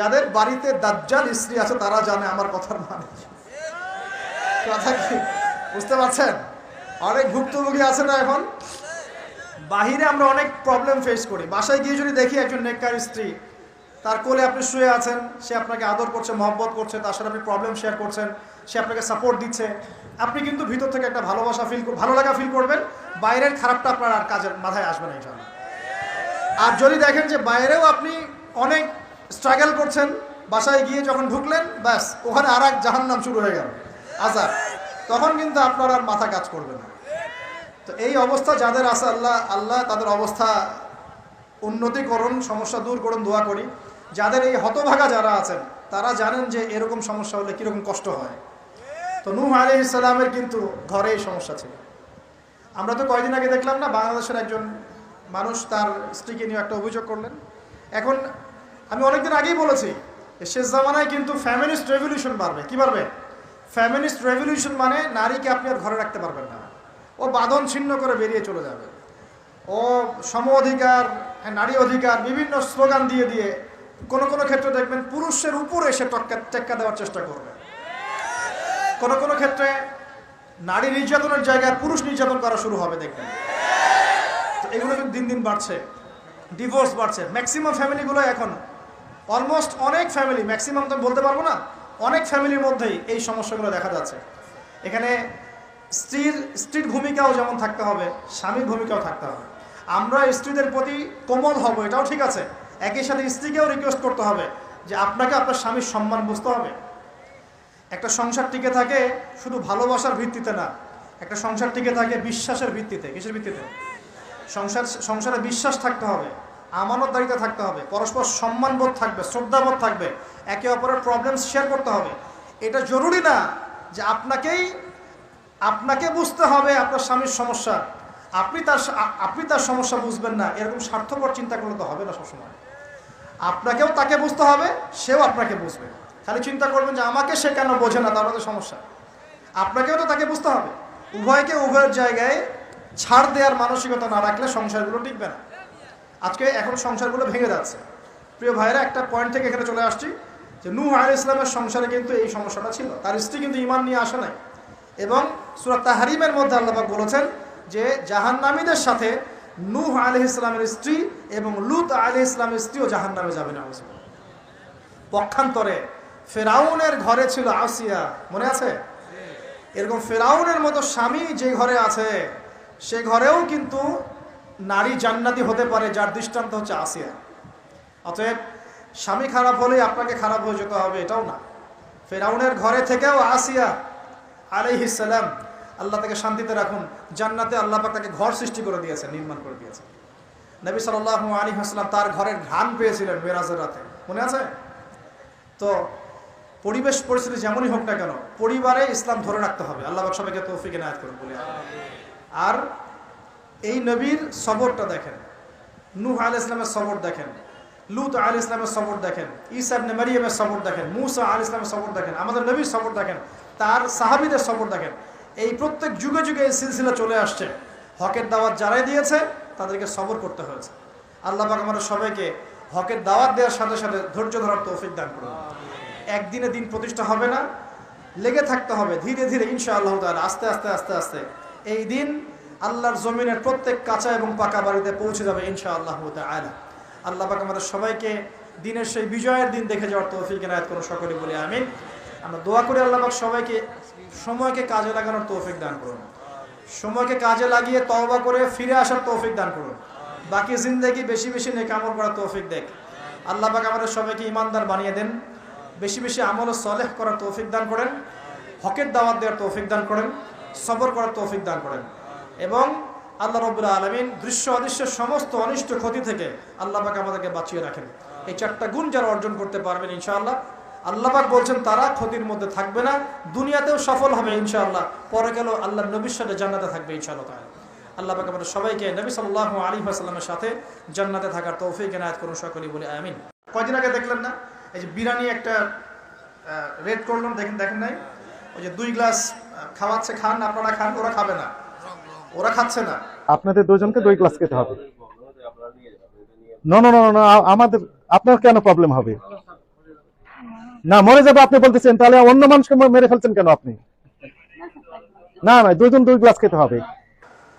যাদের বাড়িতে দাজ্জাল স্ত্রী আছে, তারা জানে আমার কথার মানে কথা কি? বুঝতে পারছেন? অনেক ভুক্তভোগী আছে না এখন? বাহিরে আমরা অনেক প্রবলেম ফেস করি। বাসায় গিয়ে যদি দেখি একজন নেককার স্ত্রী, তার কোলে আপনি শুয়ে আছেন, সে আপনাকে আদর করছে, মহব্বত করছে, তার সাথে আপনি প্রবলেম শেয়ার করছেন, সে আপনাকে সাপোর্ট দিচ্ছে, আপনি কিন্তু ভিতর থেকে একটা ভালোবাসা ফিল ভালো লাগা ফিল করবেন। বাইরের খারাপটা আপনার আর কাজের মাথায় আসবে না ইনশাল্লাহ আর যদি দেখেন যে বাইরেও আপনি অনেক স্ট্রাগল করছেন, বাসায় গিয়ে যখন ঢুকলেন, ব্যাস, ওখানে আর এক জাহান্নাম শুরু হয়ে গেল। আজার তখন কিন্তু আপনার আর মাথা কাজ করবে না। তো এই অবস্থা যাদের আছে, আল্লাহ আল্লাহ তাদের অবস্থা উন্নতি করুন সমস্যা দূর করুন, দোয়া করি। যাদের এই হতভাগা যারা আছেন, তারা জানেন যে এরকম সমস্যা হলে কীরকম কষ্ট হয়। তো নূহ আলি ইসলামের কিন্তু ঘরে এই সমস্যা ছিল। আমরা তো কয়দিন আগে দেখলাম না, বাংলাদেশের একজন মানুষ তার স্ত্রীকে নিয়ে একটা অভিযোগ করলেন। এখন আমি অনেকদিন আগেই বলেছি শেষ জামানায় কিন্তু ফ্যামিলিস্ট রেভলিউশন বাড়বে। কি বাড়বে? ফ্যামিলিস্ট রেভলিউশন মানে নারীকে আপনি আর ঘরে রাখতে পারবেন না। ও বাঁধন ছিন্ন করে বেরিয়ে চলে যাবে। ও সম অধিকার হ্যাঁ, নারী অধিকার বিভিন্ন স্লোগান দিয়ে দিয়ে কোনো কোনো ক্ষেত্রে দেখবেন পুরুষের উপরে এসে টক্কা টেক্কা দেওয়ার চেষ্টা করবে। কোনো কোনো ক্ষেত্রে নারী নির্যাতনের জায়গায় পুরুষ নির্যাতন করা শুরু হবে দেখবেন। তো এগুলো কিন্তু দিন দিন বাড়ছে ডিভোর্স বাড়ছে। ম্যাক্সিমাম ফ্যামিলিগুলো এখন অলমোস্ট অনেক ফ্যামিলি ম্যাক্সিমাম তো বলতে পারব না, অনেক ফ্যামিলির মধ্যেই এই সমস্যাগুলো দেখা যাচ্ছে। এখানে স্ত্রীর স্ত্রীর ভূমিকাও যেমন থাকতে হবে, স্বামীর ভূমিকাও থাকতে হবে। আমরা স্ত্রীদের প্রতি কোমল হব, এটাও ঠিক আছে। একই সাথে স্ত্রীকেও রিকোয়েস্ট করতে হবে যে আপনাকে আপনার স্বামীর সম্মান বুঝতে হবে। একটা সংসার টিকে থাকে শুধু ভালোবাসার ভিত্তিতে না, একটা সংসার টিকে থাকে বিশ্বাসের ভিত্তিতে, কিসের ভিত্তিতে? সংসার, সংসারে বিশ্বাস থাকতে হবে। আমানতদারিতে থাকতে হবে, পরস্পর সম্মানবোধ থাকবে, শ্রদ্ধাবোধ থাকবে, একে অপরের প্রবলেম শেয়ার করতে হবে। এটা জরুরি না যে আপনাকেই, আপনাকে বুঝতে হবে আপনার স্বামীর সমস্যা। আপনি তার আপনি তার সমস্যা বুঝবেন না, এরকম স্বার্থপর চিন্তা করলে তো হবে না সবসময়। আপনাকেও তাকে বুঝতে হবে, সেও আপনাকে বুঝবে। খালি চিন্তা করবেন যে আমাকে সে কেন বোঝে না তার মধ্যে সমস্যা। আপনাকেও তো তাকে বুঝতে হবে। উভয়কে উভয়ের জায়গায় ছাড় দেওয়ার মানসিকতা না রাখলে সংসারগুলো টিকবে না। আজকে এখন সংসারগুলো ভেঙে যাচ্ছে। প্রিয় ভাইরা একটা পয়েন্ট থেকে এখানে চলে আসছি যে নূহ আল ইসলামের সংসারে কিন্তু এই সমস্যাটা ছিল। তার স্ত্রী কিন্তু ইমান নিয়ে আসে নাই। এবং সুরাত তাহারিমের মধ্যে আল্লাহাক বলেছেন যে জাহান্নামীদের সাথে নূহ আলি ইসলামের স্ত্রী এবং লুত আলি ইসলামের স্ত্রীও জাহান্নামে যাবে না। পক্ষান্তরে ফেরাউনের ঘরে ছিল আসিয়া। মনে আছে? এরকম ফেরাউনের মতো স্বামী যে ঘরে আছে, সে ঘরেও কিন্তু নারী জান্নাতি হতে পারে যার দৃষ্টান্ত হচ্ছে আসিয়া। অতএব স্বামী খারাপ হলেই আপনাকে খারাপ হয়ে যেতে হবে, এটাও না। ফেরাউনের ঘরে থেকেও আসিয়া আলাইহিসাল্লাম আল্লাহ তাকে শান্তিতে রাখুন। জান্নাতে আল্লাহ পাক তাকে ঘর সৃষ্টি করে দিয়েছে নির্মাণ করে দিয়েছে নবী সাল্লাহ আলী হাসলাম তার ঘরের ঘ্রাণ পেয়েছিলেন মেরাজের রাতে। মনে আছে? তো পরিবেশ পরিস্থিতি যেমনই হোক না কেন, পরিবারে ইসলাম ধরে রাখতে হবে। আল্লাহ সবাইকে তৌফিক এনায়ত করুন বলে। আর এই নবীর সবরটা দেখেন। নূহ আল ইসলামের সবর দেখেন। লুত আল ইসলামের সবর দেখেন। ইবনে মারিয়ামের সবর দেখেন। মুসা আল ইসলামের সবর দেখেন। আমাদের নবীর সবর দেখেন। তার সাহাবীদের সবর দেখেন। এই প্রত্যেক যুগে যুগে এই সিলসিলা চলে আসছে। হকের দাওয়াত যারাই দিয়েছে, তাদেরকে সবর করতে হয়েছে। আল্লাহ পাক আমাদের সবাইকে হকের দাওয়াত দেওয়ার সাথে সাথে ধৈর্য ধরার তৌফিক দান করুন। একদিনে দিন প্রতিষ্ঠা হবে না। লেগে থাকতে হবে। ধীরে ধীরে ইনশা আল্লাহ আস্তে আস্তে আস্তে আস্তে। এই দিন আল্লাহর জমিনের প্রত্যেক কাঁচা এবং পাকা বাড়িতে পৌঁছে যাবে ইনশা আল্লাহ তাআলা। আল্লাহ পাক আমাদের সবাইকে দিনের সেই বিজয়ের দিন দেখে যাওয়ার তৌফিক এনায়ত করুন, সকলে বলি আমিন। আমরা দোয়া করি আল্লাহ পাক সবাইকে সময়কে কাজে লাগানোর তৌফিক দান করুন। সময়কে কাজে লাগিয়ে তওবা করে ফিরে আসার তৌফিক দান করুন। বাকি জিন্দেগি বেশি বেশি নেক আমল করার তৌফিক দেখ। আল্লাহ পাক আমাদের সবাইকে ইমানদার বানিয়ে দেন। বেশি বেশি আমল ও সলেহ করার তৌফিক দান করেন। হকের দাওয়াত দেওয়ার তৌফিক দান করেন। সবর করার তৌফিক দান করেন। এবং আল্লাহ রবুল্লা আলমিন দৃশ্য অদৃশ্যের সমস্ত অনিষ্ট ক্ষতি থেকে আল্লাহ পাক আমাদেরকে বাঁচিয়ে রাখেন। এই চারটা গুণ যারা অর্জন করতে পারবেন ইনশাআল্লাহ। আল্লাহ পাক বলছেন, তারা ক্ষতির মধ্যে থাকবে না, দুনিয়াতেও সফল হবে ইনশাআল্লাহ। পরে গেল আল্লাহ নবীর সাথে জান্নাতে থাকবে ইনশাআল্লাহ তাআলা। আল্লাহ পাক আমাদের সবাইকে নবী সাল্লাল্লাহু আলাইহি ওয়াসাল্লামের সাথে জান্নাতে থাকার তৌফিক, এনায়েত করুন সকলেই, বলে আমিন। কয়দিন আগে দেখলেন না, এই যে বিরিয়ানি একটা রেড করলাম, দেখেন দেখেন নাই? ওই যে দুই গ্লাস খাওয়াচ্ছে, খান, আপনারা খান, ওরা খাবে না। ওরা খাচ্ছে না। আপনাদের দুজনকে দুই গ্লাস খেতে হবে। না না না না আমাদের আপনার কেন প্রবলেম হবে? না মরে যাবে আপনি বলতেছেন তাহলে অন্য মানুষকে মেরে ফেলছেন কেন আপনি? না না দুইজন দুই গ্লাস খেতে হবে।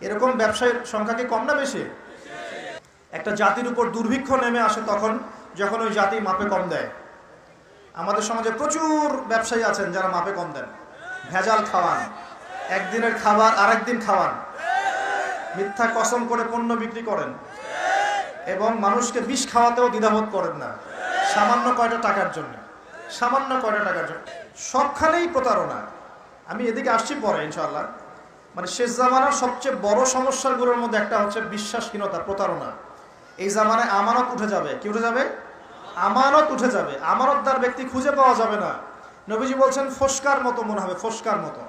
এরকম ব্যবসায়ীর সংখ্যা কি কম না বেশি? একটা জাতির উপর দুর্ভিক্ষ নেমে আসে তখন যখন ওই জাতি মাপে কম দেয়। আমাদের সমাজে প্রচুর ব্যবসায়ী আছেন যারা মাপে কম দেন। ভেজাল খাওয়ান। একদিনের খাবার, আরেকদিন খাওয়ান। মিথ্যা কসম করে পণ্য বিক্রি করেন। এবং মানুষকে বিষ খাওয়াতেও দ্বিধাবোধ করেন না। সামান্য কয়টা টাকার জন্য। সামান্য কয়টা টাকার জন্য। সবখানেই প্রতারণা। আমি এদিকে আসছি পরে ইনশাল্লাহ মানে শেষ জামানার সবচেয়ে বড় সমস্যাগুলোর মধ্যে একটা হচ্ছে বিশ্বাসহীনতা, প্রতারণা। এই জামানায় আমানত উঠে যাবে। কি উঠে যাবে? আমানত উঠে যাবে। আমানতদার ব্যক্তি খুঁজে পাওয়া যাবে না। নবীজি বলছেন, ফসকার মতো মনে হবে, ফসকার মতো।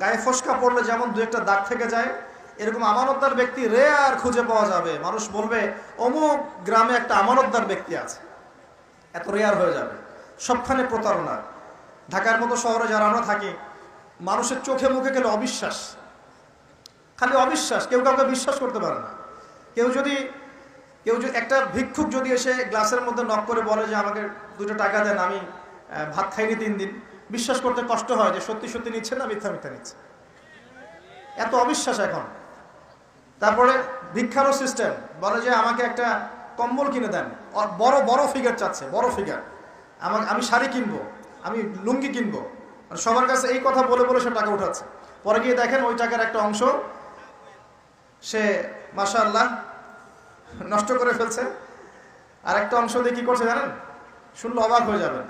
গায়ে ফসকা পড়লে যেমন দু একটা দাগ থেকে যায়, এরকম আমানতদার ব্যক্তি রেয়ার খুঁজে পাওয়া যাবে। মানুষ বলবে, অমুক গ্রামে একটা আমানতদার ব্যক্তি আছে। এত রেয়ার হয়ে যাবে। সবখানে প্রতারণা। ঢাকার মতো শহরে যারা আমরা থাকি, মানুষের চোখে মুখে গেলে অবিশ্বাস। খালি অবিশ্বাস, কেউ কাউকে বিশ্বাস করতে পারে না। কেউ যদি কেউ যদি, একটা ভিক্ষুক যদি এসে গ্লাসের মধ্যে নক করে বলে যে, আমাকে দুটো টাকা দেন, আমি ভাত খাইনি তিন দিন। বিশ্বাস করতে কষ্ট হয় যে সত্যি সত্যি নিচ্ছে না মিথ্যা মিথ্যা নিচ্ছে। এত অবিশ্বাস এখন। তারপরে ভিক্ষারও সিস্টেম বলে যে আমাকে একটা কম্বল কিনে দেন। বড় বড় ফিগার চাচ্ছে, বড় ফিগার আমাকে আমি শাড়ি কিনবো, আমি লুঙ্গি কিনবো। আর সবার কাছে এই কথা বলে বলে সে টাকা উঠাচ্ছে। পরে গিয়ে দেখেন ওই টাকার একটা অংশ সে, মাশাআল্লাহ, নষ্ট করে ফেলছে। আর একটা অংশ দিয়ে কি করছে জানেন? শুনলে অবাক হয়ে যাবেন।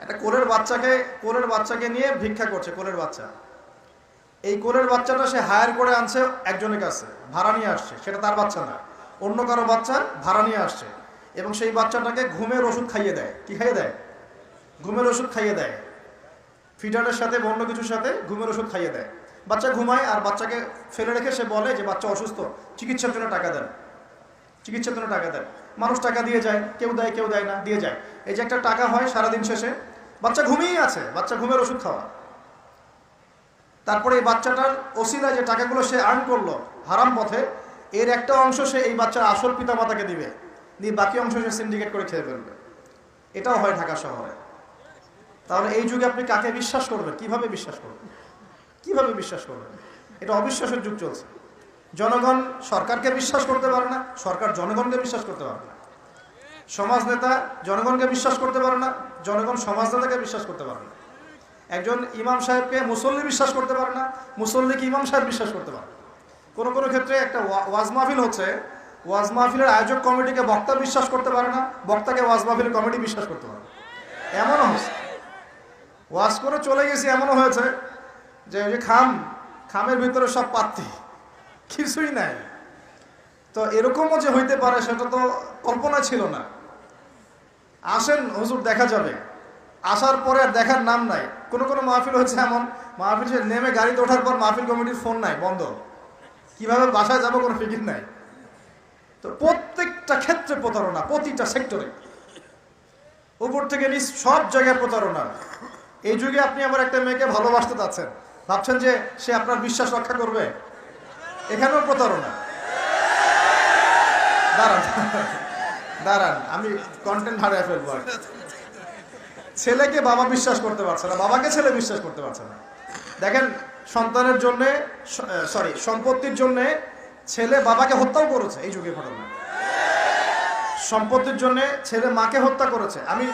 একটা কোলের বাচ্চাকে কোলের বাচ্চাকে নিয়ে ভিক্ষা করছে, কোলের বাচ্চা। এই কোলের বাচ্চাটা সে হায়ার করে আনছে একজনের কাছে, ভাড়া নিয়ে আসছে, সেটা তার বাচ্চা না। অন্য কারও বাচ্চা ভাড়া নিয়ে আসছে এবং সেই বাচ্চাটাকে ঘুমের ওষুধ খাইয়ে দেয়। কি খাইয়ে দেয়? ঘুমের ওষুধ খাইয়ে দেয়। ফিডারের সাথে অন্য কিছুর সাথে ঘুমের ওষুধ খাইয়ে দেয়। বাচ্চা ঘুমায় আর বাচ্চাকে ফেলে রেখে সে বলে যে, বাচ্চা অসুস্থ, চিকিৎসার জন্য টাকা দেন। চিকিৎসার জন্য টাকা দেন। মানুষ টাকা দিয়ে যায়, কেউ দেয় কেউ দেয় না, দিয়ে যায়। এই যে একটা টাকা হয় সারাদিন শেষে বাচ্চা ঘুমিয়েই আছে, বাচ্চা ঘুমের ওষুধ খাওয়া। তারপরে এই বাচ্চাটার ওসিলায় যে টাকাগুলো সে আর্ন করল হারাম পথে, এর একটা অংশ সে এই বাচ্চার আসল পিতামাতাকে দিবে। দিয়ে বাকি অংশ সে সিন্ডিকেট করে খেয়ে ফেলবে। এটাও হয় ঢাকা শহরে। তাহলে এই যুগে আপনি কাকে বিশ্বাস করবেন? কীভাবে বিশ্বাস করবেন? কীভাবে বিশ্বাস করবেন? এটা অবিশ্বাসের যুগ চলছে। জনগণ সরকারকে বিশ্বাস করতে পারে না, সরকার জনগণকে বিশ্বাস করতে পারে না। সমাজ নেতা জনগণকে বিশ্বাস করতে পারে না, জনগণ সমাজ নেতাকে বিশ্বাস করতে পারে না একজন ইমাম সাহেবকে মুসল্লি বিশ্বাস করতে পারে না, মুসল্লিকে ইমাম সাহেব বিশ্বাস করতে পারে। কোনো কোনো ক্ষেত্রে একটা ওয়া- ওয়াজ মাহফিল হচ্ছে, ওয়াজ মাহফিলের আয়োজক কমিটিকে বক্তা বিশ্বাস করতে পারে না, বক্তাকে ওয়াজ মাহফিল কমিটি বিশ্বাস করতে পারে। এমনও হয়েছে ওয়াজ করে চলে গেছি, এমনও হয়েছে যে ওই যে খাম, খামের ভিতরে সব পাত্তি কিছুই নাই তো এরকমও যে হইতে পারে, সেটা তো কল্পনা ছিল না আসেন, হুজুর, দেখা যাবে। আসার পরে আর দেখার নাম নাই। কোনো কোনো মাহফিল হচ্ছে এমন, মাহফিল নেমে গাড়িতে ওঠার পর মাহফিল কমিটির ফোন নাই, বন্ধ। কীভাবে বাসায় যাব কোনো ফিকির নাই। তো প্রত্যেকটা ক্ষেত্রে প্রতারণা, প্রতিটা সেক্টরে উপর থেকে নিচ সব জায়গায় প্রতারণা। এই যুগে আপনি আবার একটা মেয়েকে ভালোবাসতে চাচ্ছেন ভাবছেন যে সে আপনার বিশ্বাস রক্ষা করবে? এখানেও প্রতারণা। দাঁড়ান। দাঁড়ান, আমি কন্টেন্ট হারিয়ে ফেলব ছেলেকে বাবা বিশ্বাস করতে পারছে না, বাবাকে ছেলে বিশ্বাস করতে পারছে না। দেখেন, সন্তানের জন্য সরি সম্পত্তির জন্য ছেলে বাবাকে হত্যাও করেছে এই যুগে ঘটনা। সম্পত্তির জন্য ছেলে মাকে হত্যা করেছে। আমি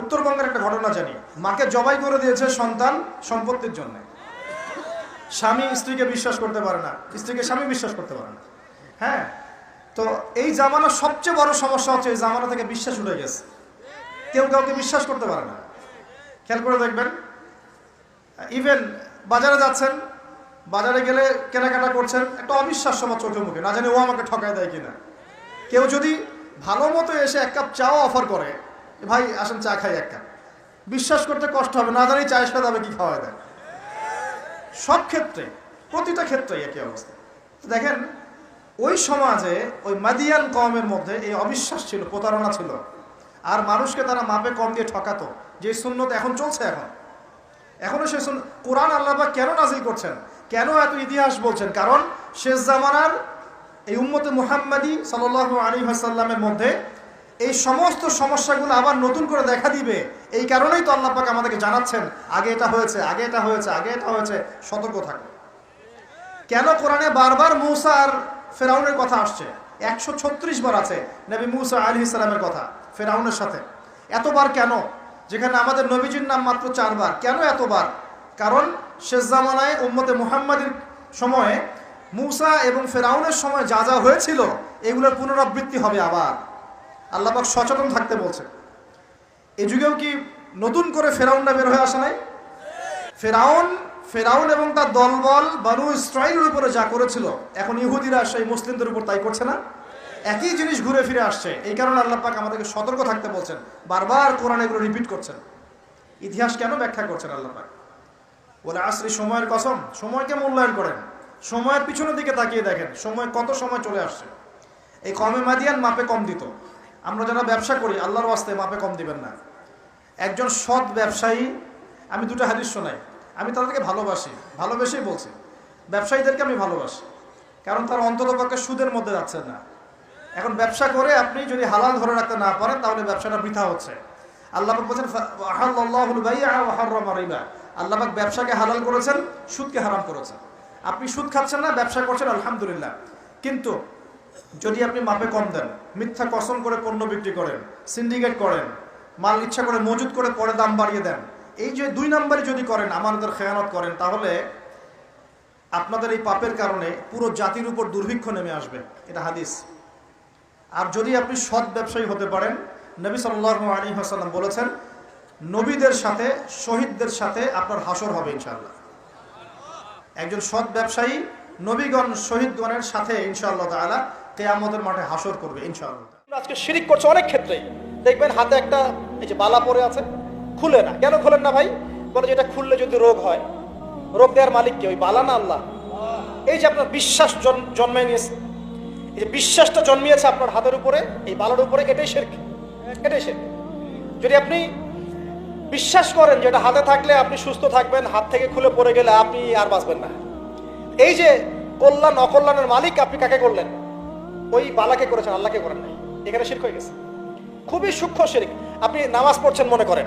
উত্তরবঙ্গের একটা ঘটনা জানি। মাকে জবাই করে দিয়েছে সন্তান সম্পত্তির জন্য। স্বামী স্ত্রীকে বিশ্বাস করতে পারে না। স্ত্রীকে স্বামী বিশ্বাস করতে পারে না। হ্যাঁ? তো এই জামানার সবচেয়ে বড় সমস্যা হচ্ছে এই জামানা থেকে বিশ্বাস উঠে গেছে। কেউ কাউকে বিশ্বাস করতে পারে না। খেয়াল করে দেখবেন ইভেন বাজারে যাচ্ছেন, বাজারে গেলে কেনাকাটা করছেন, একটা অবিশ্বাস সবার চোখে মুখে, না জানি ও আমাকে ঠকায় দেয় কিনা। কেউ যদি ভালো মতো এসে এক কাপ চাও অফার করে ভাই, আসেন চা খাই এক কাপ। বিশ্বাস করতে কষ্ট হবে, না জানি চায়ের সাথে কি খাওয়া দেয়। সব ক্ষেত্রে, প্রতিটা ক্ষেত্রে একই অবস্থা। দেখেন ওই সমাজে, ওই মাদিয়ান কমের মধ্যে এই অবিশ্বাস ছিল, প্রতারণা ছিল। আর মানুষকে তারা মাপে কম দিয়ে ঠকাতো। যে সুন্নত এখন চলছে এখন। এখনও সে কোরআন আল্লাহ পাক কেন নাজিল করছেন? কেন এত ইতিহাস বলছেন? কারণ শেষ জামানার এই উম্মতে মুহাম্মাদি সাল্লাল্লাহু আলী হাসাল্লামের মধ্যে এই সমস্ত সমস্যাগুলো আবার নতুন করে দেখা দিবে। এই কারণেই তো আল্লাহ পাক আমাদেরকে জানাচ্ছেন, আগে এটা হয়েছে, আগে এটা হয়েছে, আগে এটা হয়েছে, সতর্ক থাকো। কেন কোরআনে বারবার মূসা আর ফেরাউনের কথা আসছে। একশো ছত্রিশ বার আছে নবী মুসা আলী ইসলামের কথা, ফেরাউনের সাথে। এতবার কেন? যেখানে আমাদের নবীজির নাম মাত্র চারবার। কেন এতবার? কারণ শেষ জামানায় উম্মতে মুহাম্মাদের সময়ে মুসা এবং ফেরাউনের সময় যা যা হয়েছিল, এগুলোর পুনরাবৃত্তি হবে আবার। আল্লাহবাক সচেতন থাকতে বলছে এ যুগেও কি নতুন করে ফেরাউনটা বের হয়ে আসা নাই? ফেরাউন ফেরাউন এবং তার দলবল বানু ইসরায়েলের উপরে যা করেছিল, এখন ইহুদিরা সেই মুসলিমদের উপর তাই করছে না? একই জিনিস ঘুরে ফিরে আসছে। এই কারণে আল্লাহ পাক আমাদেরকে সতর্ক থাকতে বলছেন, বারবার কোরআন এগুলো রিপিট করছেন। ইতিহাস কেন ব্যাখ্যা করছেন আল্লাহ পাক? বলে, আসরি সময়ের কসম, সময়কে মূল্যায়ন করেন। সময়ের পিছনের দিকে তাকিয়ে দেখেন, সময় কত সময় চলে আসছে। এই কমে মাদিয়ান মাপে কম দিত। আমরা যারা ব্যবসা করি, আল্লাহর ওয়াস্তে মাপে কম দিবেন না। একজন সৎ ব্যবসায়ী, আমি দুটো হাদিস শোনাই। আমি তাদেরকে ভালোবাসি, ভালোবেসেই বলছি। ব্যবসায়ীদেরকে আমি ভালোবাসি, কারণ তার অন্ততপক্ষে সুদের মধ্যে যাচ্ছে না। এখন ব্যবসা করে আপনি যদি হালাল ধরে রাখতে না পারেন, তাহলে ব্যবসাটা বৃথা হচ্ছে। আল্লাপাক বলছেন আহাল্লাহুল বাই'a ওয়া হাররামা রিবা আল্লাহ ব্যবসাকে হালাল করেছেন, সুদকে হারাম করেছেন। আপনি সুদ খাচ্ছেন না, ব্যবসা করছেন, আলহামদুলিল্লাহ। কিন্তু যদি আপনি মাপে কম দেন, মিথ্যা কসম করে পণ্য বিক্রি করেন সিন্ডিকেট করেন, মাল ইচ্ছা করে মজুদ করে পরে দাম বাড়িয়ে দেন এই যে দুই নম্বরই যদি করেন আমাদের খেয়ানত করেন, তাহলে আপনাদের এই পাপের কারণে পুরো জাতির উপর দুর্ভিক্ষ নেমে আসবে। এটা হাদিস। আর যদি আপনি সৎ ব্যবসায়ী হতে পারেন, নবী সাল্লাহ আলী হাসাল্লাম বলেছেন, নবীদের সাথে, শহীদদের সাথে আপনার হাসর হবে ইনশাল্লাহ একজন সৎ ব্যবসায়ী নবীগণ, শহীদগণের সাথে ইনশাআল্লাহ তাআলা কেয়ামতের মাঠে হাসর করবে ইনশাআল্লাহ। আজকে শিরিক করছে অনেক ক্ষেত্রেই। দেখবেন হাতে একটা, এই যে বালা পরে আছে খুলে না। কেন খোলেন না ভাই? বলে যে এটা খুললে যদি রোগ হয়, রোগ দেওয়ার মালিক কে? ওই বালা না আল্লাহ? এই যে আপনার বিশ্বাস জন- জন্মে নিয়েছে, এই যে বিশ্বাসটা জন্মিয়েছে আপনার হাতের উপরে, এই বালার উপরে এটাই শেরক এটাই শেরক যদি আপনি বিশ্বাস করেন যে এটা হাতে থাকলে আপনি সুস্থ থাকবেন, হাত থেকে খুলে পড়ে গেলে আপনি আর বাঁচবেন না। এই যে কল্যাণ, অকল্যাণের মালিক আপনি কাকে করলেন? ওই বালাকে করেছেন, আল্লাহকে করেন নাই। এখানে শিরক হয়ে গেছে। খুবই সূক্ষ্ম শিরিক। আপনি নামাজ পড়ছেন মনে করেন।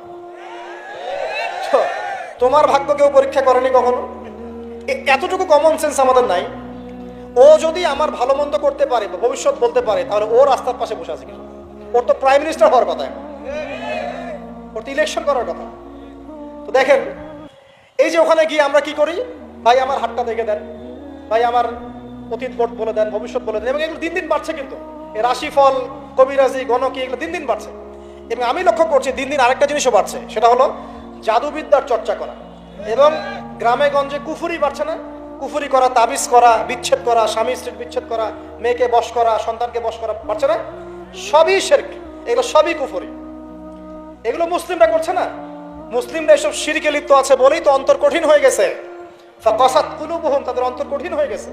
তোমার ভাগ্য কেউ পরীক্ষা করেনি কখনো? এতটুকু কমন সেন্স আমাদের নাই। ও যদি আমার ভালো মন্দ করতে পারে বা ভবিষ্যৎ বলতে পারে, তাহলে ও রাস্তার পাশে বসে আছে ওর তো প্রাইম মিনিস্টার হওয়ার কথা ওর তো ইলেকশন করার কথা। তো দেখেন, এই যে ওখানে গিয়ে আমরা কি করি? ভাই, আমার হাতটা দেখে দেন। ভাই, আমার অতীত বোর্ড বলে দেন, ভবিষ্যৎ বলে দেন, এবং এগুলো দিন দিন বাড়ছে কিন্তু। এই রাশিফল, কবিরাজি, গণকি, এগুলো দিন দিন বাড়ছে। এবং আমি লক্ষ্য করছি দিন দিন আরেকটা জিনিসও বাড়ছে, সেটা হলো জাদুবিদ্যার চর্চা করা এবং গ্রামে গঞ্জে কুফুরি বাড়ছে না? কুফুরি করা, তাবিজ করা, বিচ্ছেদ করা, স্বামী স্ত্রীর বিচ্ছেদ করা, মেয়েকে বশ করা, সন্তানকে বশ করা বাড়ছে না? সবই শেরক। এগুলো সবই কুফুরি। এগুলো মুসলিমরা করছে না? মুসলিমরা এসব শিরকে লিপ্ত আছে বলেই তো অন্তর কঠিন হয়ে গেছে। ফাকাসাত কুলুবুহুম, তাদের অন্তর কঠিন হয়ে গেছে।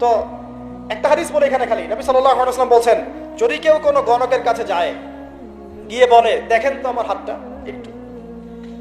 তো একটা হাদিস বলে এখানে খালি। নবী সাল্লাল্লাহু আলাইহি বলছেন, যদি কেউ কোনো গণকের কাছে যায়, গিয়ে বলে, দেখেন তো আমার হাতটা।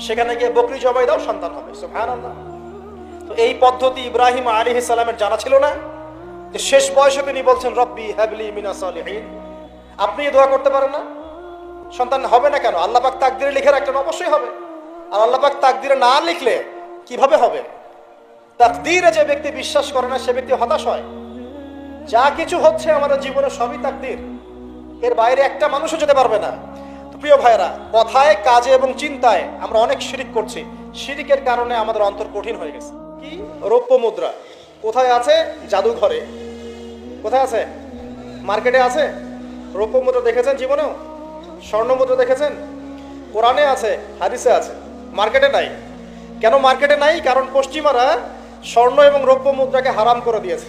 সেখানে গিয়ে বকরি জবাই দাও, সন্তান হবে। তো এই পদ্ধতি ইব্রাহিম আলী সালামের জানা ছিল না। যে শেষ বয়সে তিনি বলছেন, রব্বি হ্যাবলি মিনা সালিহিন। আপনি দোয়া করতে পারেন না। সন্তান হবে না কেন? আল্লাহ পাক তাকদিরে লিখে রাখলেন, অবশ্যই হবে। আর আল্লাহ পাক তাকদিরে না লিখলে কীভাবে হবে? তাকদিরে যে ব্যক্তি বিশ্বাস করে না, সে ব্যক্তি হতাশ হয়। যা কিছু হচ্ছে আমাদের জীবনে সবই তাকদির। এর বাইরে একটা মানুষও যেতে পারবে না। তো প্রিয় ভাইরা কথায়, কাজে এবং চিন্তায় আমরা অনেক শিরিক করছি। শিরিকের কারণে আমাদের অন্তর কঠিন হয়ে গেছে। কি? রৌপ্য মুদ্রা। কোথায় আছে? জাদুঘরে। কোথায় আছে? মার্কেটে আছে? রৌপ্য মুদ্রা দেখেছেন জীবনেও? স্বর্ণ মুদ্রা দেখেছেন? কোরআনে আছে, হাদিসে আছে। মার্কেটে নাই। কেন মার্কেটে নাই? কারণ পশ্চিমারা স্বর্ণ এবং রৌপ্য মুদ্রাকে হারাম করে দিয়েছে।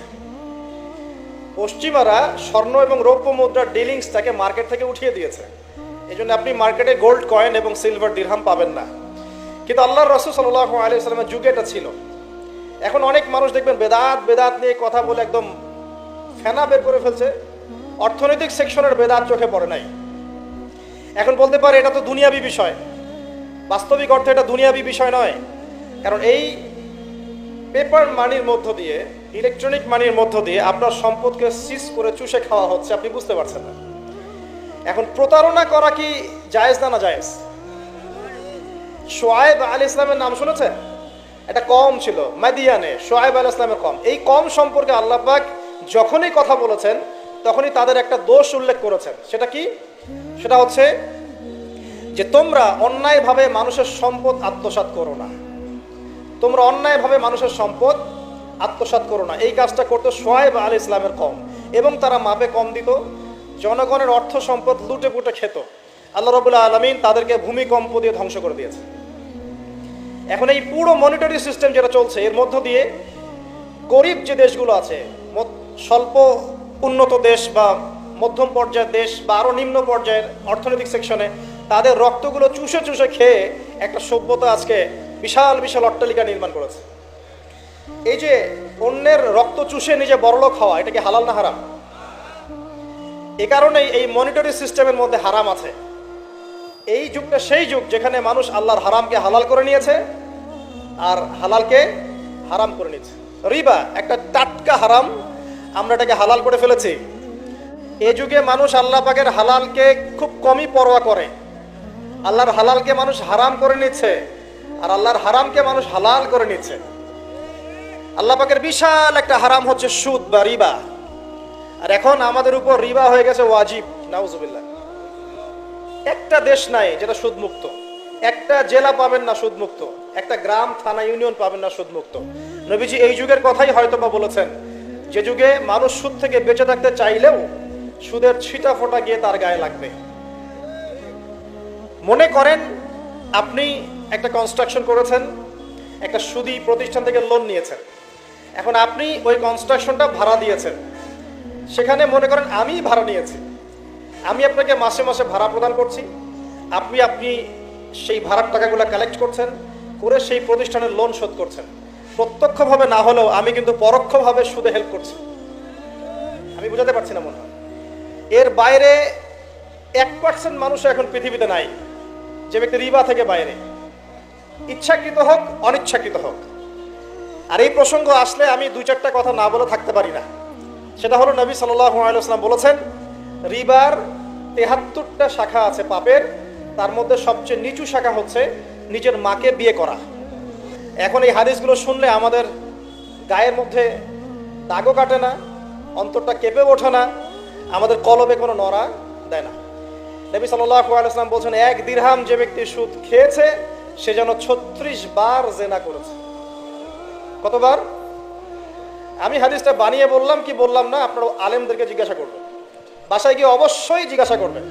পশ্চিমারা স্বর্ণ এবং রৌপ্য মুদ্রার ডিলিংসটাকে মার্কেট থেকে উঠিয়ে দিয়েছে। এই জন্য আপনি মার্কেটে গোল্ড কয়েন এবং সিলভার দিরহাম পাবেন না। কিন্তু আল্লাহ রসুল সাল্লাহ আলি সাল্লামের যুগে এটা ছিল। এখন অনেক মানুষ দেখবেন বেদাত বেদাত নিয়ে কথা বলে একদম ফেনা বের করে ফেলছে। অর্থনৈতিক সেকশনের বেদাত চোখে পড়ে নাই। এখন বলতে পারে এটা তো দুনিয়াবি বিষয়। বাস্তবিক অর্থে এটা দুনিয়াবি বিষয় নয়। কারণ এই পেপার মানির মধ্য দিয়ে ইলেকট্রনিক মানির মধ্য দিয়ে আপনার সম্পদকে সিজ করে চুষে খাওয়া হচ্ছে, আপনি বুঝতে পারছেন না। এখন প্রতারণা করা কি জায়েজ না না জায়েজ? সোয়েব আল ইসলামের নাম শুনেছেন? এটা কম ছিল, মাদিয়ানে সোয়েব আল ইসলামের কম। এই কম সম্পর্কে আল্লাহ পাক যখনই কথা বলেছেন, তখনই তাদের একটা দোষ উল্লেখ করেছেন। সেটা কি? সেটা হচ্ছে যে তোমরা অন্যায়ভাবে মানুষের সম্পদ আত্মসাৎ করো না। তোমরা অন্যায়ভাবে মানুষের সম্পদ আত্মসাৎ করো না। এই কাজটা করতো সোয়েব আল ইসলামের কম। এবং তারা মাপে কম দিত জনগণের অর্থ সম্পদ লুটে পুটে খেত। আল্লাহ রবুল্লা আলমিন তাদেরকে ভূমিকম্প দিয়ে ধ্বংস করে দিয়েছে। এখন এই পুরো মনিটরি সিস্টেম যেটা চলছে, এর মধ্য দিয়ে গরিব যে দেশগুলো আছে স্বল্প উন্নত দেশ বা মধ্যম পর্যায়ের দেশ বা আরও নিম্ন পর্যায়ের অর্থনৈতিক সেকশনে, তাদের রক্তগুলো চুষে চুষে খেয়ে একটা সভ্যতা আজকে বিশাল বিশাল অট্টালিকা নির্মাণ করেছে। এই যে অন্যের রক্ত চুষে নিজে বড়লোক হওয়া, এটা কি হালাল না হারাম? এ কারণেই এই মনিটরি সিস্টেমের মধ্যে হারাম আছে। এই যুগটা সেই যুগ যেখানে মানুষ আল্লাহর হারামকে হালাল করে নিয়েছে আর হালালকে হারাম করে নিয়েছে। রিবা, একটা টাটকা হারাম, আমরা এটাকে হালাল করে ফেলেছি। এ যুগে মানুষ আল্লাহ পাকের হালালকে খুব কমই পরোয়া করে। আল্লাহর হালালকে মানুষ হারাম করে নিচ্ছে আর আল্লাহর হারামকে মানুষ হালাল করে নিচ্ছে। আল্লাহ পাকের বিশাল একটা হারাম হচ্ছে সুদ বা রিবা। আর এখন আমাদের উপর রিবা হয়ে গেছে ওয়াজিব, নাউজুবিল্লাহ। একটা দেশ নাই যেটা সুদমুক্ত। একটা জেলা পাবেন না সুদমুক্ত। একটা গ্রাম, থানা, ইউনিয়ন পাবেন না সুদমুক্ত। নবীজি এই যুগের কথাই হয়তো বা বলেছেন, যে যুগে মানুষ সুদ থেকে বেঁচে থাকতে চাইলেও সুদের ছিটা ফোটা গিয়ে তার গায়ে লাগবে। মনে করেন, আপনি একটা কনস্ট্রাকশন করেছেন, একটা সুদি প্রতিষ্ঠান থেকে লোন নিয়েছেন। এখন আপনি ওই কনস্ট্রাকশনটা ভাড়া দিয়েছেন। সেখানে মনে করেন আমি ভাড়া নিয়েছি। আমি আপনাকে মাসে মাসে ভাড়া প্রদান করছি। আপনি আপনি সেই ভাড়ার টাকাগুলো কালেক্ট করছেন, করে সেই প্রতিষ্ঠানের লোন শোধ করছেন। প্রত্যক্ষভাবে না হলেও আমি কিন্তু পরোক্ষভাবে সুদে হেল্প করছি। আমি বুঝাতে পারছি না মনে হয়। এর বাইরে এক পার্সেন্ট মানুষ এখন পৃথিবীতে নাই, যে ব্যক্তি রিবা থেকে বাইরে। ইচ্ছাকৃত হোক, অনিচ্ছাকৃত হোক। আর এই প্রসঙ্গ আসলে আমি দুই চারটা কথা না বলে থাকতে পারি না। সেটা হলো নবী সাল্লাহ সাল্লাম বলেছেন, রিবার তেহাত্তরটা শাখা আছে পাপের, তার মধ্যে সবচেয়ে নিচু শাখা হচ্ছে নিজের মাকে বিয়ে করা। এখন এই হাদিসগুলো শুনলে আমাদের গায়ের মধ্যে দাগও কাটে না, অন্তরটা কেঁপে ওঠে না, আমাদের কলবে কোনো নড়া দেয় না। নবী সাল্লাম বলছেন, এক দিরহাম যে ব্যক্তি সুদ খেয়েছে, সে যেন ছত্রিশ বার জেনা করেছে। কতবার? আমি হাদিসটা বানিয়ে বললাম কি বললাম না, আপনার আলেমদেরকে জিজ্ঞাসা করবেন। বাসায় গিয়ে অবশ্যই জিজ্ঞাসা করবেন।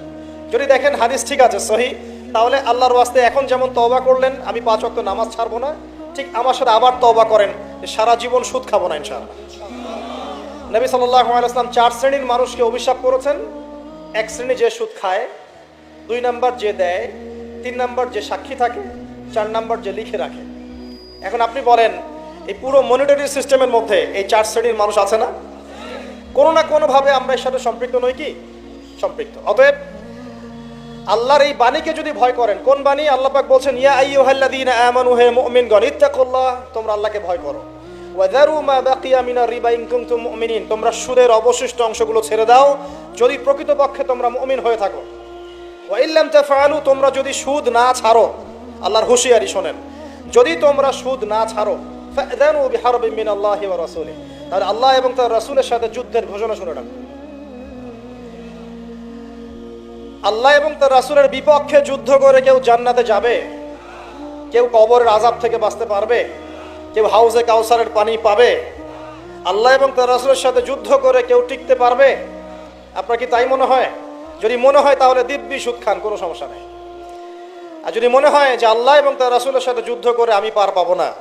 যদি দেখেন হাদিস ঠিক আছে, সহি, তাহলে আল্লাহর ওয়াস্তে এখন যেমন তওবা করলেন, আমি পাঁচ ওয়াক্ত নামাজ ছাড়বো না, ঠিক আমার সাথে আবার তওবা করেন সারা জীবন সুদ খাব না ইনশাআল্লাহ। নবী আলাইহি চার শ্রেণির মানুষকে অভিশাপ করেছেন। এক শ্রেণি যে সুদ খায়, দুই নাম্বার যে দেয়, তিন নাম্বার যে সাক্ষী থাকে, চার নাম্বার যে লিখে রাখে। এখন আপনি বলেন এই পুরো মনিটরি সিস্টেমের মধ্যে এই চার শ্রেণির মানুষ আছে না? কোনো না কোনোভাবে আমরা এর সাথে সম্পৃক্ত নই কি? সম্পৃক্ত। অতএব আল্লাহর এই বাণীকে যদি ভয় করেন, কোন বাণী? আল্লাহ পাক বলছেন, ইয়া আইয়ুহাল্লাযীনা আমানু, হে মুমিনগণ, ইত্তাকুল্লাহ, তোমরা আল্লাহকে ভয় করো। ওয়াদারু মা বাকিয়া মিনার রিবা ইন কুনতুম মুমিনিন, তোমরা সুদের অবশিষ্ট অংশগুলো ছেড়ে দাও, যদি প্রকৃতপক্ষে তোমরা মুমিন হয়ে থাকো। ওয়া ইল্লাম তাফআলু, তোমরা যদি সুদ না ছাড়ো, আল্লাহর হুঁশিয়ারি শোনেন, যদি তোমরা সুদ না ছাড়ো রাসূলিহি। তাহলে আল্লাহ এবং তার রাসূলের সাথে যুদ্ধের ঘোষণা শুনে রাখো আল্লাহ এবং তার রাসূলের বিপক্ষে যুদ্ধ করে কেউ জান্নাতে যাবে? কেউ কবরের আজাব থেকে বাঁচতে পারবে? কেউ হাউজে কাউসারের পানি পাবে? আল্লাহ এবং তার রাসূলের সাথে যুদ্ধ করে কেউ টিকতে পারবে? আপনার কি তাই মনে হয়? যদি মনে হয় তাহলে দিব্যি সুদ খান, কোনো সমস্যা নেই। আর যদি মনে হয় যে আল্লাহ এবং তার রাসূলের সাথে যুদ্ধ করে আমি পার পাবো না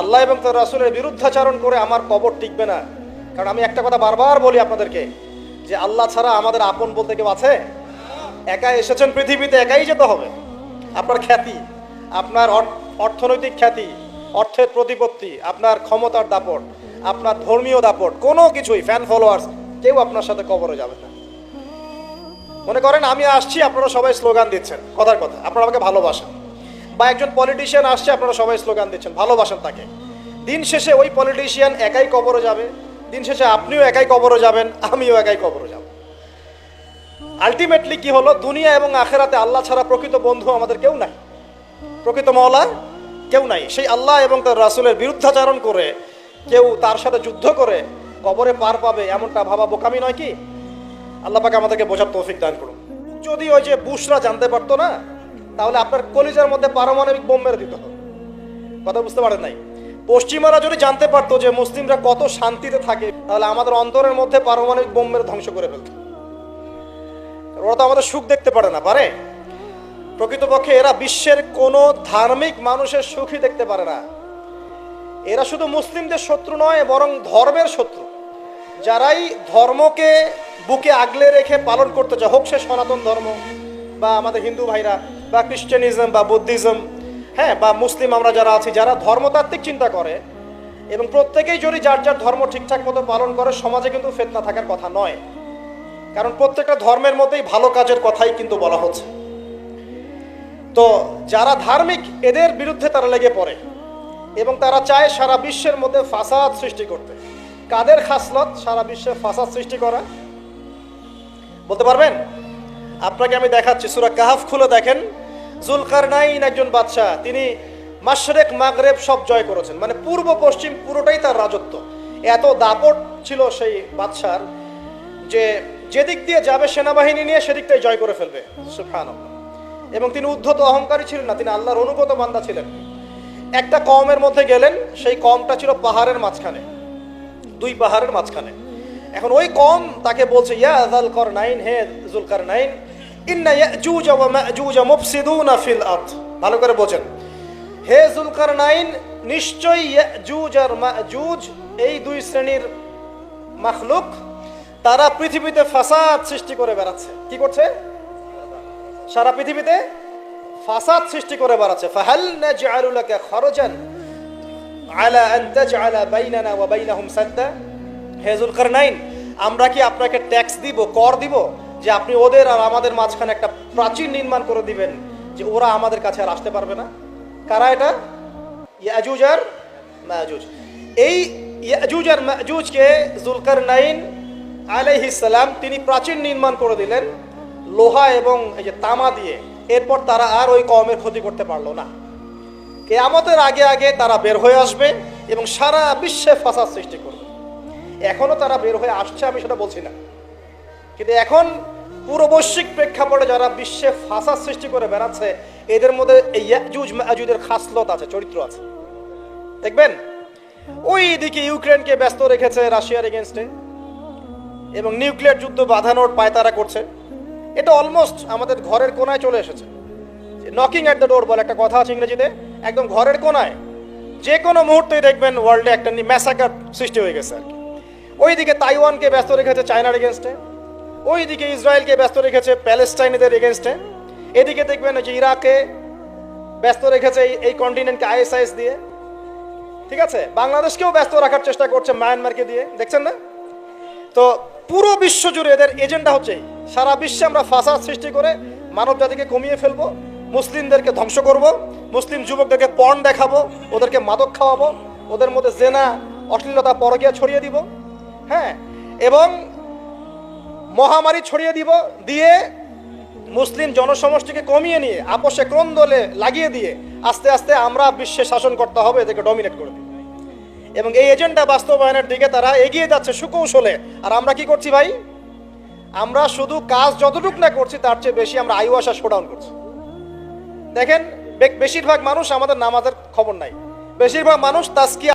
আল্লাহ এবং তার রাসূলের বিরুদ্ধাচারণ করে আমার কবর টিকবে না। কারণ আমি একটা কথা বারবার বলি আপনাদেরকে, যে আল্লাহ ছাড়া আমাদের আপন বলতে কেউ আছে? একা এসেছেন পৃথিবীতে, একাই যেতে হবে। আপনার খ্যাতি, আপনার অর্থনৈতিক খ্যাতি, অর্থের প্রতিপত্তি, আপনার ক্ষমতার দাপট, আপনার ধর্মীয় দাপট, কোনো কিছুই ফ্যান ফলোয়ার্স কেউ আপনার সাথে কবরে যাবে না। মনে করেন, আমি আসছি, আপনারা সবাই স্লোগান দিচ্ছেন, কথার কথা, আপনারা আমাকে ভালোবাসেন। বা একজন পলিটিশিয়ান আসছে, আপনারা সবাই স্লোগান দিচ্ছেন, ভালোবাসেন তাকে। দিন শেষে ওই পলিটিশিয়ান একাই কবরে যাবে, দিন শেষে আপনিও একাই কবরে যাবেন, আমিও একাই কবরে যাব। আলটিমেটলি কি হলো, দুনিয়া এবং আখেরাতে আল্লাহ ছাড়া প্রকৃত বন্ধু আমাদের কেউ নাই। প্রকৃত মওলা কেউ নাই। সেই আল্লাহ এবং তার রাসূলের বিরুদ্ধাচারণ করে, কেউ তার সাথে যুদ্ধ করে কবরে পার পাবে, এমনটা ভাবা বোকামি নয় কি? আল্লাহ পাকে আমাদেরকে বোঝার তৌফিক দান করুন। যদি ওই যে বুশরা জানতে পারতো না তাহলে আপনার কলিজার মধ্যে পারমাণবিক বোম মেরে দিত কথা বুঝতে পারেন নাই? পশ্চিমারা যদি জানতে পারতো যে মুসলিমরা কত শান্তিতে থাকে, তাহলে আমাদের অন্তরের মধ্যে পারমাণবিক বোম মেরে ধ্বংস করে ফেলত। ওরা তো আমাদের সুখ দেখতে পারে না, পারে? প্রকৃতপক্ষে এরা বিশ্বের কোনো ধার্মিক মানুষের সুখই দেখতে পারে না। এরা শুধু মুসলিমদের শত্রু নয়, বরং ধর্মের শত্রু। যারাই ধর্মকে বুকে আগলে রেখে পালন করতে চায়, হোক সে সনাতন ধর্ম বা আমাদের হিন্দু ভাইরা বা খ্রিস্টানিজম বা বুদ্ধিজম হ্যাঁ বা মুসলিম আমরা যারা আছি, যারা ধর্মতাত্ত্বিক চিন্তা করে এবং প্রত্যেকেই যদি যার যার ধর্ম ঠিকঠাক মতো পালন করে, সমাজে কিন্তু ফেতনা থাকার কথা নয়। কারণ প্রত্যেকটা ধর্মের মধ্যেই ভালো কাজের কথাই কিন্তু বলা হচ্ছে। তো যারা ধার্মিক, এদের বিরুদ্ধে তারা লেগে পড়ে এবং তারা চায় সারা বিশ্বের মধ্যে ফাসাদ সৃষ্টি করতে। কাদের খাসলত? সারা বিশ্বে ফাসাদ সৃষ্টি করা। বলতে পারবেন? আপনাকে আমি দেখাচ্ছি, সুরা কাহাফ খুলে দেখেন। জুলকার নাইন একজন বাদশাহ, তিনি মাশরেক, মাগরেব সব জয় করেছেন। মানে পূর্ব পশ্চিম পুরোটাই তার রাজত্ব। এত দাপট ছিল সেই বাদশার যে যেদিক দিয়ে যাবে সেনাবাহিনী নিয়ে সেদিকটাই জয় করে ফেলবে। সুবহানাল্লাহ। এবং তিনি উদ্ধত অহংকারী ছিলেন না, তিনি আল্লাহর অনুগত বান্দা ছিলেন। একটা কমের মধ্যে গেলেন, সেই কমটা ছিল পাহাড়ের মাঝখানে। দুই পাহাড়ের মাঝখানে। এখন ওই কম তাকে বলছে, ইয়া জাল কর নাইন হে জুলকার নাইন ইন্না ইয়াজুজ ওয়া মা'জুজ মুফসিদুনা ফিল আরদ। ভালো করে বোঝেন। হে জুলকার নাইন নিশ্চয়ই ইয়াজুজ আর মা'জুজ এই দুই শ্রেণির মাখলুক, তারা পৃথিবীতে ফাসাদ সৃষ্টি করে বেড়াচ্ছে। কি করছে? সারা পৃথিবীতে ফাসাদ সৃষ্টি করে বেড়াচ্ছে। ফাহাল নাজআলু লাকা খরজান আলা আন তাজআলা বাইনানা ওয়া বাইনাহুম সাদ্দা। হে যুলকারনাইন আমরা কি আপনাকে ট্যাক্স দিব, কর দিব? যে আপনি ওদের আর আমাদের মাঝখানে একটা প্রাচীর নির্মাণ করে দিবেন, যে ওরা আমাদের কাছে আর আসতে পারবে না। কারা এটা? ইয়াজুজ আর মাজুজ এই ইয়াজুজ আর মাজুজকে যুলকারনাইন আলাইহিস সালাম তিনি প্রাচীর নির্মাণ করে দিলেন, লোহা এবং এই যে তামা দিয়ে। এরপর তারা আর ওই কমের ক্ষতি করতে পারল না। কেয়ামতের আগে আগে তারা বের হয়ে আসবে এবং সারা বিশ্বে ফাসাদ সৃষ্টি করবে। এখনও তারা বের হয়ে আসছে আমি সেটা বলছি না। কিন্তু এখন পুরো বৈশ্বিক প্রেক্ষাপটে যারা বিশ্বে ফাসাদ সৃষ্টি করে বেড়াচ্ছে এদের মধ্যে এই ইয়াজুজ মাজুজের খাসলত আছে চরিত্র আছে। দেখবেন? ওই দিকে ইউক্রেনকে ব্যস্ত রেখেছে রাশিয়ার এগেনস্টে এবং নিউক্লিয়ার যুদ্ধ বাঁধানোর পায়তারা করছে। এটা অলমোস্ট আমাদের ঘরের কোনায় চলে এসেছে। নকিং অ্যাট দ্য ডোর বলে একটা কথা আছে ইংরেজিতে একদম ঘরের কোনায়। যে কোনো মুহূর্তেই দেখবেন ওয়ার্ল্ডে একটা ম্যাসাকার সৃষ্টি হয়ে গেছে আর কি। ওইদিকে তাইওয়ানকে ব্যস্ত রেখেছে চায়নার এগেনস্টে ওইদিকে ইসরায়েলকে ব্যস্ত রেখেছে প্যালেস্টাইনিদের এগেনস্টে। এদিকে দেখবেন যে ইরাকে ব্যস্ত রেখেছে এই- কন্টিনেন্টকে আইএসআইএস দিয়ে। ঠিক আছে? বাংলাদেশকেও ব্যস্ত রাখার চেষ্টা করছে মায়ানমারকে দিয়ে। দেখছেন না? তো পুরো বিশ্ব জুড়ে এদের এজেন্ডা হচ্ছে সারা বিশ্বে আমরা ফাসাদ সৃষ্টি করে মানব জাতিকে কমিয়ে ফেলব, মুসলিমদেরকে ধ্বংস করব, মুসলিম যুবকদেরকে পণ দেখাবো, ওদেরকে মাদক খাওয়াবো, ওদের মধ্যে জেনা, অশ্লীলতা, পরকিয়া ছড়িয়ে দিব। হ্যাঁ? এবং মহামারী ছড়িয়ে দিব, দিয়ে মুসলিম জনসমষ্টিকে কমিয়ে নিয়ে আপোষে ক্রন্দলে লাগিয়ে দিয়ে আস্তে আস্তে আমরা বিশ্বে শাসন করতে হবে, এদেরকে ডমিনেট করে দিব। এবং এই এজেন্ডা বাস্তবায়নের দিকে তারা এগিয়ে যাচ্ছে সুকৌশলে। আর আমরা কি করছি ভাই? আমরা শুধু কাজ যতটুক না করছি, তার চেয়ে বেশি আমরা আয়ু আশা শোডাউন করছি। দেখেন বেশিরভাগ মানুষ আমাদের নামাজের খবর নাই। বেশিরভাগ মানুষ তাস্কি